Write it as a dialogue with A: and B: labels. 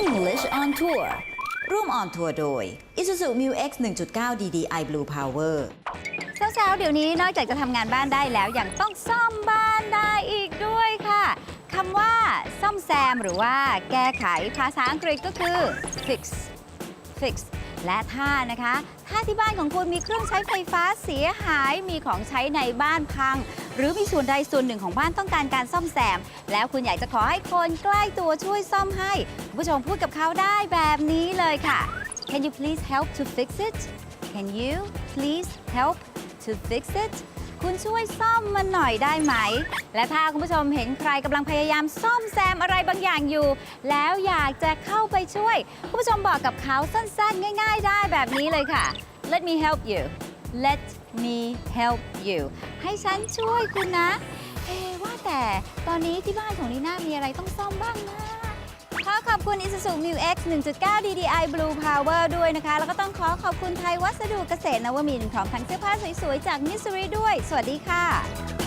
A: English on Tour ร่วมออนทัวร์โดย Isuzu Mu X 1.9 DDI Blue Power
B: สาวๆ เดี๋ยวนี้นอกจากจะทำงานบ้านได้แล้วยังต้องซ่อมบ้านได้อีกด้วยค่ะคำว่าซ่อมแซมหรือว่าแก้ไขภาษาอังกฤษก็คือ fix fix และถ้านะคะ ถ้าที่บ้านของคุณมีเครื่องใช้ไฟฟ้าเสียหาย มีของใช้ในบ้านพัง หรือมีส่วนใดส่วนหนึ่งของบ้านต้องการการซ่อมแซม แล้วคุณอยากจะขอให้คนใกล้ตัวช่วยซ่อมให้คุณผู้ชมพูดกับเขาได้แบบนี้เลยค่ะ Can you please help to fix it Can you please help to fix it คุณช่วยซ่อมมันหน่อยได้ไหม และถ้าคุณผู้ชมเห็นใครกำลังพยายามซ่อมแซมอะไรบางอย่างอยู่ แล้วอยากจะเข้าไปช่วย คุณผู้ชมบอกกับเขาสั้นๆ ง่าย ๆ ได้แบบนี้เลยค่ะ Let me help you Let me help you ให้ฉันช่วยคุณนะ เอ๊ว่าแต่ตอนนี้ที่บ้านของลีน่ามีอะไรต้องซ่อมบ้างนะ ขอขอบคุณ Isuzu Mu X 1.9 DDI Blue Power ด้วยนะคะ แล้วก็ต้องขอขอบคุณไทยวัสดุเกษตรนวมินทร์พร้อมทั้งเสื้อผ้าสวยๆ จากมิสซูรีด้วย สวัสดีค่ะ